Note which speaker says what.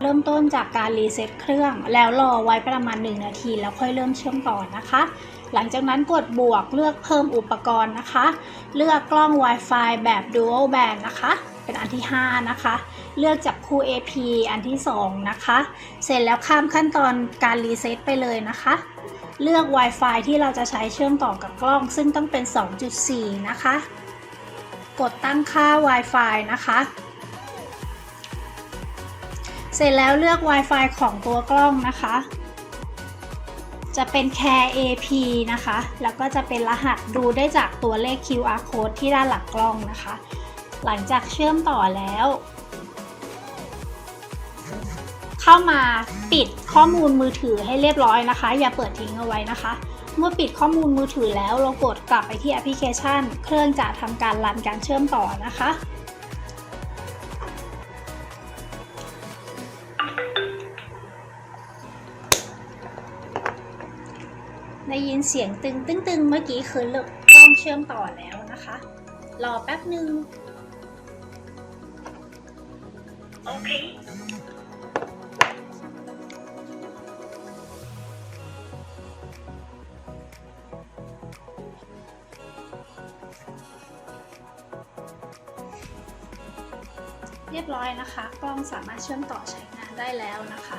Speaker 1: เริ่มต้นจากการรีเซ็ตเครื่อง แล้วรอไว้ประมาณ 1 นาที แล้วค่อยเริ่มเชื่อมต่อนะคะ หลังจากนั้นกดบวกเลือกเพิ่มอุปกรณ์นะคะ เลือกกล้อง Wi-Fi แบบ Dual Band นะคะ เป็นอันที่ 5 นะคะ เลือกจับคู่ AP อันที่ 2 นะคะ เสร็จแล้วข้ามขั้นตอนการรีเซ็ตไปเลยนะคะ เลือก Wi-Fi ที่เราจะใช้เชื่อมต่อกับกล้อง ซึ่งต้องเป็น 2.4 นะคะ กดตั้งค่า Wi-Fi นะคะ เสร็จแล้วเลือก Wi-Fi ของตัวกล้องนะคะ จะเป็น Care AP นะคะ แล้วก็จะเป็นรหัสดูได้จากตัวเลข QR code ที่ด้านหลังกล้องนะคะ หลังจากเชื่อมต่อแล้ว เข้ามาปิดข้อมูลมือถือให้เรียบร้อยนะคะ อย่าเปิดทิ้งเอาไว้นะคะ เมื่อปิดข้อมูลมือถือแล้วเรากดกลับไปที่แอปพลิเคชัน เครื่องจะทำการรันการเชื่อมต่อนะคะ ได้ยินเสียงตึงตึงตึงเมื่อกี้คือกล้องเชื่อมต่อแล้วนะคะ รอแป๊บหนึ่ง
Speaker 2: Okay.
Speaker 1: เรียบร้อยนะคะ กล้องสามารถเชื่อมต่อใช้งานได้แล้วนะคะ